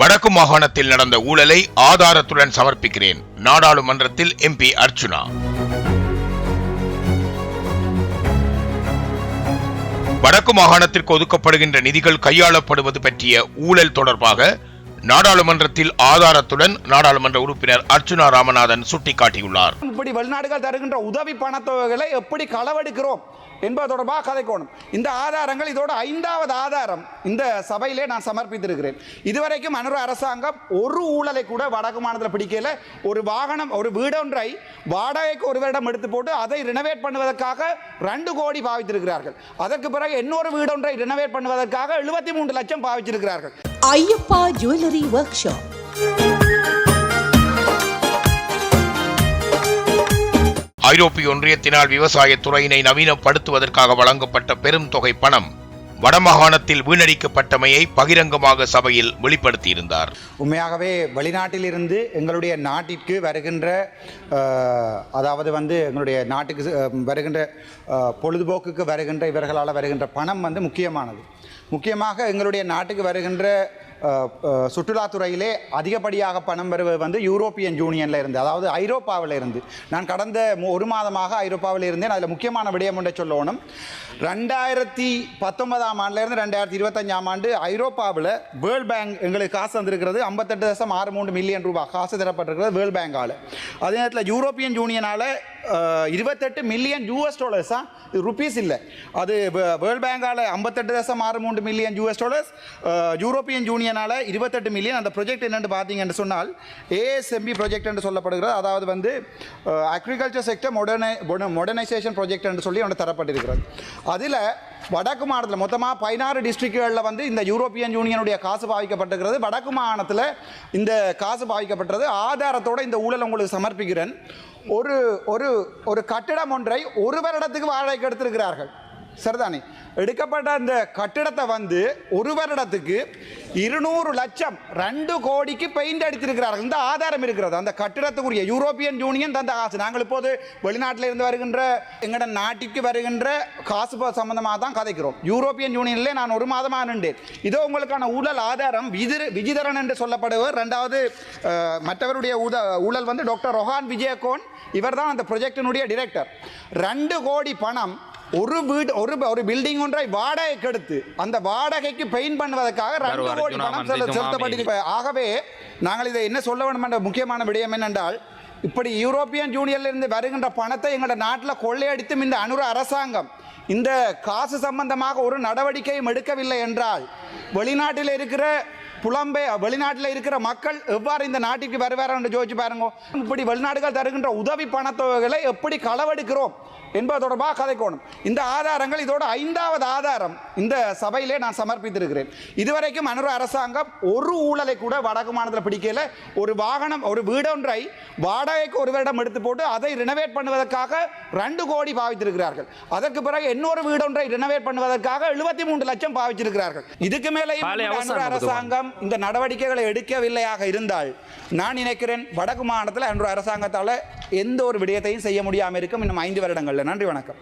வடக்கு மாகாணத்தில் நடந்த ஊழலை ஆதாரத்துடன் சமர்ப்பிக்கிறேன். நாடாளுமன்றத்தில் எம்பி அர்ச்சுனா. வடக்கு மாகாணத்திற்கு ஒதுக்கப்படுகின்ற நிதிகள் கையாளப்படுவது பற்றிய ஊழல் தொடர்பாக நாடாளுமன்றத்தில் ஆதாரத்துடன் நாடாளுமன்ற உறுப்பினர் அர்ச்சுனா ராமநாதன் சுட்டிக்காட்டியுள்ளார். இப்படி வெளிநாடுகள் தருகின்ற உதவி பணத்தொகைகளை எப்படி களவெடுக்கிறோம் என்பது தொடர்பாக கதைக்கணும் இந்த ஆதாரங்கள் இதோட ஐந்தாவது ஆதாரம் இந்த சபையிலே நான் சமர்ப்பித்திருக்கிறேன். இதுவரைக்கும் அனுர அரசாங்கம் ஒரு ஊழலை கூட வடக்கு மாநிலத்தில் பிடிக்கல. ஒரு வாகனம் ஒரு வீடொன்றை வாடகைக்கு ஒரு வருடம் எடுத்து போட்டு அதை ரினோவேட் பண்ணுவதற்காக ரெண்டு கோடி பாவித்திருக்கிறார்கள். அதற்கு பிறகு இன்னொரு வீடொன்றை ரினோவேட் பண்ணுவதற்காக எழுபத்தி மூன்று லட்சம் பாவிச்சிருக்கிறார்கள் ஐயப்பா ஜுவல்லரி ஒர்க் ஷாப் ஐரோப்பிய ஒன்றியத்தினால் விவசாயத் துறையினை நவீனப்படுத்துவதற்காக வழங்கப்பட்ட பெரும் தொகை பணம் வடமாகாணத்தில் வீணடிக்கப்பட்டமையை பகிரங்கமாக சபையில் வெளிப்படுத்தியிருந்தார். உண்மையாகவே வெளிநாட்டிலிருந்து எங்களுடைய நாட்டிற்கு வருகின்ற அதாவது வந்து எங்களுடைய நாட்டுக்கு வருகின்ற பொழுதுபோக்குக்கு வருகின்ற இவர்களால் வருகின்ற பணம் வந்து முக்கியமானது. முக்கியமாக எங்களுடைய நாட்டுக்கு வருகின்ற சுற்றுலாத்துறையிலே அதிகப்படியாக பணம் பெறுவது வந்து யூரோப்பியன் யூனியனில் இருந்து அதாவது ஐரோப்பாவில் இருந்து. நான் கடந்த ஒரு மாதமாக ஐரோப்பாவில் இருந்தேன். அதில் முக்கியமான விடயம் ஒன்றை சொல்லணும். ரெண்டாயிரத்தி பத்தொன்பதாம் ஆண்டுலேருந்து ரெண்டாயிரத்தி இருபத்தஞ்சாம் ஆண்டு ஐரோப்பாவில் வேர்ல்ட் பேங்க் எங்களுக்கு காசு வந்திருக்கிறது ஐம்பத்தெட்டு தசம் ஆறு மூன்று மில்லியன் ரூபாய் காசு தரப்பட்டிருக்கிறது வேர்ல்ட் பேங்கால். அதே நேரத்தில் யூரோப்பியன் யூனியனால் இருபத்தெட்டு மில்லியன் யூஎஸ் டாலர்ஸா இது ருபீஸ் இல்லை. அது வேர்ல்ட் பேங்கால் ஐம்பத்தெட்டு தசம் ஆறு மூன்று மில்லியன் யூஎஸ் டாலர்ஸ் யூரோப்பியன் யூனியனால் இருபத்தெட்டு மில்லியன் அந்த ப்ரொஜெக்ட் என்னென்னு பார்த்தீங்கன்னு சொன்னால் ஏஎஸ்எம்பி ப்ரொஜெக்ட் என்று சொல்லப்படுகிறது. அதாவது வந்து அக்ரிகல்ச்சர் செக்டர் மொடர்னை மொடர்னைசேஷன் ப்ரொஜெக்ட் என்று சொல்லி ஒன்று தரப்பட்டிருக்கிறது. அதில் வடக்கு மாநிலத்தில் மொத்தமாக பதினாறு டிஸ்ட்ரிக்ட்களில் வந்து இந்த யூரோப்பியன் யூனியனுடைய காசு பாவிக்கப்பட்டிருக்கிறது. வடக்கு மாகாணத்தில் இந்த காசு பாவிக்கப்பட்டது ஆதாரத்தோட இந்த ஊழல் உங்களுக்கு சமர்ப்பிக்கிறேன். ஒரு ஒரு ஒரு கட்டிடம் ஒன்றை ஒரு வருடத்துக்கு வாடகைக்கு எடுத்திருக்கிறார்கள். சரிதானே? எடுக்கப்பட்ட அந்த கட்டிடத்தை வந்து ஒரு வருடத்துக்கு இருநூறு லட்சம் ரெண்டு கோடிக்கு பெயிண்ட் அடித்திருக்கிறார்கள். இந்த ஆதாரம் இருக்கிறது. அந்த கட்டிடத்துக்குரிய யூரோப்பியன் யூனியன் தந்த காசு. நாங்கள் இப்போது வெளிநாட்டில் இருந்து வருகின்ற எங்களோட நாட்டிற்கு வருகின்ற காசு சம்பந்தமாக தான் கதைக்கிறோம். யூரோப்பியன் யூனியனிலே நான் ஒரு மாதமாக நின்றேன். இதோ உங்களுக்கான ஊழல் ஆதாரம் விதிர விஜிதரன் என்று சொல்லப்படுவர் ரெண்டாவது மற்றவருடைய ஊழல் வந்து டாக்டர் ரொஹான் விஜயகோன் இவர் தான் அந்த ப்ரொஜெக்டினுடைய டிரெக்டர் ரெண்டு கோடி பணம் ஒரு வீடு ஒரு ஒரு பில்டிங் ஒன்றை வாடகைக்கு எடுத்து அந்த வாடகைக்கு பெயிண்ட் பண்ணுவதற்காக ரெண்டு கோடி பணம் மந்திரி செலுத்த- ஜுமா செலுத்தப்பட்டிருப்ப ஆகவே நாங்கள் இதை என்ன சொல்ல வேண்டும் என்ற முக்கியமான விடயம் என்னென்றால் இப்படி யூரோப்பியன் யூனியன்ல இருந்து வருகின்ற பணத்தை எங்களோட நாட்டில் கொள்ளையடித்தும் இந்த அனுர அரசாங்கம் இந்த காசு சம்பந்தமாக ஒரு நடவடிக்கையும் எடுக்கவில்லை என்றால் வெளிநாட்டில் இருக்கிற புலம்பெ வெளிநாட்டில் இருக்கிற மக்கள் எவ்வாறு இந்த நாட்டிற்கு வருவார் என்று யோசிச்சு பாருங்க. இப்படி வெளிநாடுகள் தருகின்ற உதவி பணத்தொகைகளை எப்படி களவெடுக்கிறோம் என்பது தொடர்பாக கதைக்கணும். இந்த ஆதாரங்கள் இதோட ஐந்தாவது ஆதாரம் இந்த சபையிலே நான் சமர்ப்பித்திருக்கிறேன். இதுவரைக்கும் அனுர அரசாங்கம் ஒரு ஊழலை கூட வடக்கு மாநிலத்தில் பிடிக்கல. ஒரு வாகனம் ஒரு வீடொன்றை வாடகைக்கு ஒரு வருடம் எடுத்து போட்டு அதை ரினோவேட் பண்ணுவதற்காக ரெண்டு கோடி பாவித்திருக்கிறார்கள். அதற்கு பிறகு இன்னொரு வீடொன்றை ரினோவேட் பண்ணுவதற்காக எழுபத்தி மூன்று லட்சம் பாவிச்சிருக்கிறார்கள் இதுக்கு அனுர அரசாங்கம் இந்த நடவடிக்கைகளை எடுக்கவில்லையாக இருந்தால் நான் நினைக்கிறேன் வடக்கு மாநிலத்தில் அன்று அரசாங்கத்தால் எந்த ஒரு விடயத்தையும் செய்ய முடியாமல் இருக்கும். இன்னும் ஐந்து வருடங்களில். நன்றி வணக்கம்.